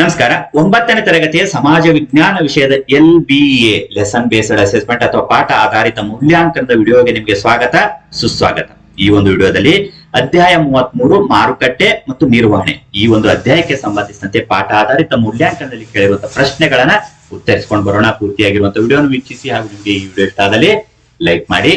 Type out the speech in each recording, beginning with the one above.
ನಮಸ್ಕಾರ. ಒಂಬತ್ತನೇ ತರಗತಿಯ ಸಮಾಜ ವಿಜ್ಞಾನ ವಿಷಯದ L B A lesson based assessment ಅಥವಾ ಪಾಠ ಆಧಾರಿತ ಮೂಲ್ಯಾಂಕನದ ವಿಡಿಯೋಗೆ ನಿಮಗೆ ಸ್ವಾಗತ, ಸುಸ್ವಾಗತ. ಈ ಒಂದು ವಿಡಿಯೋದಲ್ಲಿ ಅಧ್ಯಾಯ ಮೂವತ್ಮೂರು, ಮಾರುಕಟ್ಟೆ ಮತ್ತು ನಿರ್ವಹಣೆ. ಈ ಒಂದು ಅಧ್ಯಾಯಕ್ಕೆ ಸಂಬಂಧಿಸಿದಂತೆ ಪಾಠ ಆಧಾರಿತ ಮೂಲ್ಯಾಂಕನದಲ್ಲಿ ಕೇಳಿರುವಂತಹ ಪ್ರಶ್ನೆಗಳನ್ನ ಉತ್ತರಿಸಿಕೊಂಡು ಬರೋಣ. ಪೂರ್ತಿಯಾಗಿರುವಂತಹ ವಿಡಿಯೋನ ವೀಕ್ಷಿಸಿ ಹಾಗೂ ನಿಮಗೆ ಈ ವಿಡಿಯೋ ಇಷ್ಟ ಆದಲ್ಲಿ ಲೈಕ್ ಮಾಡಿ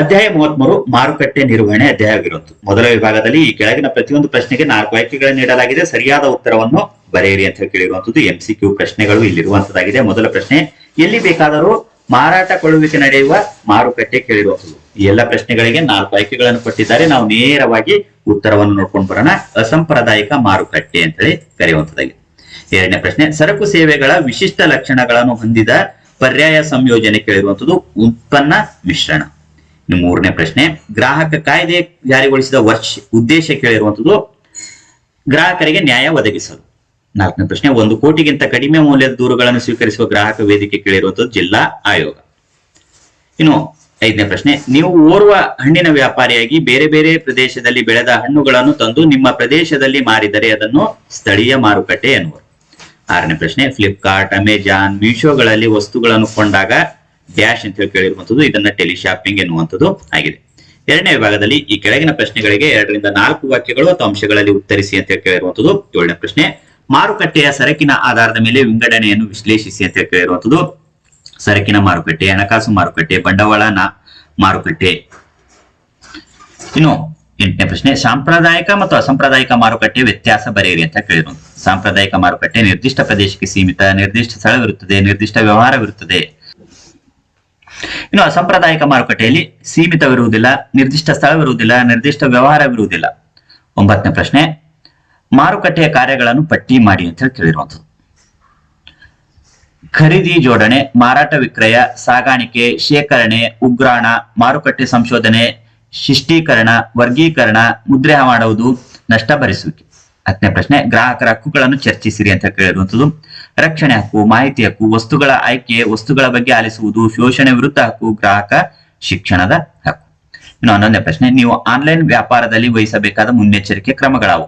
ಅಧ್ಯಾಯ ಮೂವತ್ಮೂರು ಮಾರುಕಟ್ಟೆ ನಿರ್ವಹಣೆ ಅಧ್ಯಾಯ ಆಗಿರುವುದು ಮೊದಲ ವಿಭಾಗದಲ್ಲಿ ಈ ಕೆಳಗಿನ ಪ್ರತಿಯೊಂದು ಪ್ರಶ್ನೆಗೆ ನಾಲ್ಕು ಆಯ್ಕೆಗಳನ್ನು ನೀಡಲಾಗಿದೆ. ಸರಿಯಾದ ಉತ್ತರವನ್ನು ಬರೆಯಿರಿ ಅಂತ ಕೇಳಿರುವಂತದ್ದು ಎಂಸಿಕ್ಯೂ ಪ್ರಶ್ನೆಗಳು ಇಲ್ಲಿರುವಂತದ್ದಾಗಿದೆ ಮೊದಲ ಪ್ರಶ್ನೆ, ಎಲ್ಲಿ ಬೇಕಾದರೂ ಮಾರಾಟ ಕೊಳ್ಳುವಿಕೆ ನಡೆಯುವ ಮಾರುಕಟ್ಟೆ ಕೇಳಿರುವಂತದ್ದು ಈ ಎಲ್ಲ ಪ್ರಶ್ನೆಗಳಿಗೆ ನಾಲ್ಕು ಆಯ್ಕೆಗಳನ್ನು ಕೊಟ್ಟಿದ್ದಾರೆ. ನಾವು ನೇರವಾಗಿ ಉತ್ತರವನ್ನು ನೋಡ್ಕೊಂಡು ಬರೋಣ. ಅಸಂಪ್ರದಾಯಿಕ ಮಾರುಕಟ್ಟೆ ಅಂತೇಳಿ ಕರೆಯುವಂತದ್ದಾಗಿದೆ ಎರಡನೇ ಪ್ರಶ್ನೆ, ಸರಕು ಸೇವೆಗಳ ವಿಶಿಷ್ಟ ಲಕ್ಷಣಗಳನ್ನು ಹೊಂದಿದ ಪರ್ಯಾಯ ಸಂಯೋಜನೆ ಕೇಳಿರುವಂತದ್ದು ಉತ್ಪನ್ನ ಮಿಶ್ರಣ. ಮೂರನೇ ಪ್ರಶ್ನೆ, ಗ್ರಾಹಕ ಕಾಯ್ದೆ ಜಾರಿಗೊಳಿಸಿದ ವರ್ಷ ಉದ್ದೇಶ ಕೇಳಿರುವಂತದ್ದು ಗ್ರಾಹಕರಿಗೆ ನ್ಯಾಯ ಒದಗಿಸಲು. ನಾಲ್ಕನೇ ಪ್ರಶ್ನೆ, ಒಂದು ಕೋಟಿಗಿಂತ ಕಡಿಮೆ ಮೌಲ್ಯದ ದೂರುಗಳನ್ನು ಸ್ವೀಕರಿಸುವ ಗ್ರಾಹಕ ವೇದಿಕೆ ಕೇಳಿರುವಂತದ್ದು ಜಿಲ್ಲಾ ಆಯೋಗ. ಇನ್ನು ಐದನೇ ಪ್ರಶ್ನೆ, ನೀವು ಓರ್ವ ಹಣ್ಣಿನ ವ್ಯಾಪಾರಿಯಾಗಿ ಬೇರೆ ಬೇರೆ ಪ್ರದೇಶದಲ್ಲಿ ಬೆಳೆದ ಹಣ್ಣುಗಳನ್ನು ತಂದು ನಿಮ್ಮ ಪ್ರದೇಶದಲ್ಲಿ ಮಾರಿದರೆ ಅದನ್ನು ಸ್ಥಳೀಯ ಮಾರುಕಟ್ಟೆ ಎನ್ನುವರು. ಆರನೇ ಪ್ರಶ್ನೆ ಫ್ಲಿಪ್ಕಾರ್ಟ್ ಅಮೆಜಾನ್ ಮೀಶೋಗಳಲ್ಲಿ ವಸ್ತುಗಳನ್ನು ಕೊಂಡಾಗ ಡ್ಯಾಶ್ ಅಂತ ಹೇಳಿ ಕೇಳಿರುವಂತದ್ದು ಇದನ್ನ ಟೆಲಿಶಾಪಿಂಗ್ ಎನ್ನುವಂಥದ್ದು ಆಗಿದೆ. ಎರಡನೇ ವಿಭಾಗದಲ್ಲಿ ಈ ಕೆಳಗಿನ ಪ್ರಶ್ನೆಗಳಿಗೆ ಎರಡರಿಂದ ನಾಲ್ಕು ವಾಕ್ಯಗಳು ಅಥವಾ ಅಂಶಗಳಲ್ಲಿ ಉತ್ತರಿಸಿ ಅಂತ ಹೇಳಿ ಕೇಳಿರುವಂತದ್ದು ಏಳನೇ ಪ್ರಶ್ನೆ. ಮಾರುಕಟ್ಟೆಯ ಸರಕಿನ ಆಧಾರದ ಮೇಲೆ ವಿಂಗಡಣೆಯನ್ನು ವಿಶ್ಲೇಷಿಸಿ ಅಂತ ಕೇಳಿರುವಂತದ್ದು ಸರಕಿನ ಮಾರುಕಟ್ಟೆ, ಹಣಕಾಸು ಮಾರುಕಟ್ಟೆ ಬಂಡವಾಳ ನಾ- ಮಾರುಕಟ್ಟೆ. ಇನ್ನು ಎಂಟನೇ ಪ್ರಶ್ನೆ, ಸಾಂಪ್ರದಾಯಿಕ ಮತ್ತು ಅಸಾಂಪ್ರದಾಯಿಕ ಮಾರುಕಟ್ಟೆ ವ್ಯತ್ಯಾಸ ಬರೆಯಿರಿ ಅಂತ ಕೇಳಿರೋದು ಸಾಂಪ್ರದಾಯಿಕ ಮಾರುಕಟ್ಟೆ ನಿರ್ದಿಷ್ಟ ಪ್ರದೇಶಕ್ಕೆ ಸೀಮಿತ, ನಿರ್ದಿಷ್ಟ ಸ್ಥಳವಿರುತ್ತದೆ, ನಿರ್ದಿಷ್ಟ ವ್ಯವಹಾರವಿರುತ್ತದೆ. ಇನ್ನು ಅಸಾಂಪ್ರದಾಯಿಕ ಮಾರುಕಟ್ಟೆಯಲ್ಲಿ ಸೀಮಿತವಿರುವುದಿಲ್ಲ, ನಿರ್ದಿಷ್ಟ ಸ್ಥಳವಿರುವುದಿಲ್ಲ, ನಿರ್ದಿಷ್ಟ ವ್ಯವಹಾರವಿರುವುದಿಲ್ಲ. ಒಂಬತ್ತನೇ ಪ್ರಶ್ನೆ, ಮಾರುಕಟ್ಟೆಯ ಕಾರ್ಯಗಳನ್ನು ಪಟ್ಟಿ ಮಾಡಿ ಅಂತ ಹೇಳಿ ಕೇಳಿರುವಂಥದ್ದು. ಖರೀದಿ ಜೋಡಣೆ, ಮಾರಾಟ ವಿಕ್ರಯ, ಸಾಗಾಣಿಕೆ, ಶೇಖರಣೆ, ಉಗ್ರಾಣ, ಮಾರುಕಟ್ಟೆ ಸಂಶೋಧನೆ, ಶಿಷ್ಟೀಕರಣ, ವರ್ಗೀಕರಣ ಮುದ್ರೆ ಮಾಡುವುದು, ನಷ್ಟ ಭರಿಸುವಿಕೆ. ಹತ್ತನೇ ಪ್ರಶ್ನೆ, ಗ್ರಾಹಕರ ಹಕ್ಕುಗಳನ್ನು ಚರ್ಚಿಸಿರಿ ಅಂತ ಕೇಳಿರುವಂತದ್ದು, ರಕ್ಷಣೆ ಹಕ್ಕು, ಮಾಹಿತಿ ಹಕ್ಕು, ವಸ್ತುಗಳ ಆಯ್ಕೆ, ವಸ್ತುಗಳ ಬಗ್ಗೆ ಆಲಿಸುವುದು, ಶೋಷಣೆ ವಿರುದ್ಧ ಹಕ್ಕು, ಗ್ರಾಹಕ ಶಿಕ್ಷಣದ ಹಕ್ಕು. ಇನ್ನು ಹನ್ನೊಂದನೇ ಪ್ರಶ್ನೆ, ನೀವು ಆನ್ಲೈನ್ ವ್ಯಾಪಾರದಲ್ಲಿ ವಹಿಸಬೇಕಾದ ಮುನ್ನೆಚ್ಚರಿಕೆ ಕ್ರಮಗಳಾವು?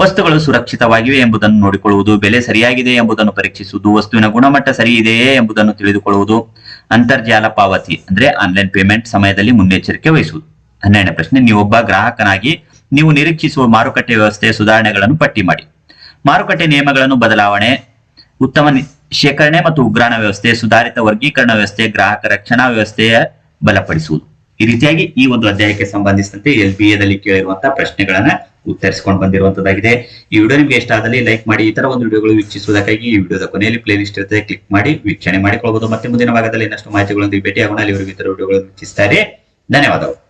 ವಸ್ತುಗಳು ಸುರಕ್ಷಿತವಾಗಿವೆ ಎಂಬುದನ್ನು ನೋಡಿಕೊಳ್ಳುವುದು, ಬೆಲೆ ಸರಿಯಾಗಿದೆ ಎಂಬುದನ್ನು ಪರೀಕ್ಷಿಸುವುದು, ವಸ್ತುವಿನ ಗುಣಮಟ್ಟ ಸರಿ ಇದೆಯೇ ಎಂಬುದನ್ನು ತಿಳಿದುಕೊಳ್ಳುವುದು, ಅಂತರ್ಜಾಲ ಪಾವತಿ, ಅಂದ್ರೆ ಆನ್ಲೈನ್ ಪೇಮೆಂಟ್ ಸಮಯದಲ್ಲಿ ಮುನ್ನೆಚ್ಚರಿಕೆ ವಹಿಸುವುದು. ಹನ್ನೆರಡನೇ ಪ್ರಶ್ನೆ, ನೀವೊಬ್ಬ ಗ್ರಾಹಕನಾಗಿ ನೀವು ನಿರೀಕ್ಷಿಸುವ ಮಾರುಕಟ್ಟೆ ವ್ಯವಸ್ಥೆಯ ಸುಧಾರಣೆಗಳನ್ನು ಪಟ್ಟಿ ಮಾಡಿ. ಮಾರುಕಟ್ಟೆ ನಿಯಮಗಳನ್ನು ಬದಲಾವಣೆ, ಉತ್ತಮ ಶೇಖರಣೆ ಮತ್ತು ಉಗ್ರಾಣ ವ್ಯವಸ್ಥೆ, ಸುಧಾರಿತ ವರ್ಗೀಕರಣ ವ್ಯವಸ್ಥೆ, ಗ್ರಾಹಕ ರಕ್ಷಣಾ ವ್ಯವಸ್ಥೆಯ ಬಲಪಡಿಸುವುದು. ಈ ರೀತಿಯಾಗಿ ಈ ಒಂದು ಅಧ್ಯಾಯಕ್ಕೆ ಸಂಬಂಧಿಸಿದಂತೆ ಎಲ್ ಬಿ ಎದಲ್ಲಿ ಕೇಳಿರುವಂತಹ ಪ್ರಶ್ನೆಗಳನ್ನ ಉತ್ತರಿಸಿಕೊಂಡು ಬಂದಿರುವಂತದ್ದಾಗಿದೆ. ಈ ವಿಡಿಯೋ ನಿಮ್ಗೆ ಇಷ್ಟ ಆದಲ್ಲಿ ಲೈಕ್ ಮಾಡಿ, ಈ ತರ ಒಂದು ವಿಡಿಯೋಗಳು ವೀಕ್ಷಿಸುವುದಕ್ಕಾಗಿ ಈ ವಿಡಿಯೋದ ಕೊನೆಯಲ್ಲಿ ಪ್ಲೇ ಲಿಸ್ಟ್ ಇರುತ್ತೆ, ಕ್ಲಿಕ್ ಮಾಡಿ, ವೀಕ್ಷಣೆ ಮಾಡಿಕೊಳ್ಳಬಹುದು. ಮತ್ತೆ ಮುಂದಿನ ಭಾಗದಲ್ಲಿ ಇನ್ನಷ್ಟು ಮಾಹಿತಿಗಳೊಂದಿಗೆ ಭೇಟಿ ಆಗೋಣ ಅಲ್ಲಿವರೆಗೂ ಇತರ ವಿಡಿಯೋಗಳನ್ನು ವೀಕ್ಷಿಸ್ತಾರೆ ಧನ್ಯವಾದಗಳು.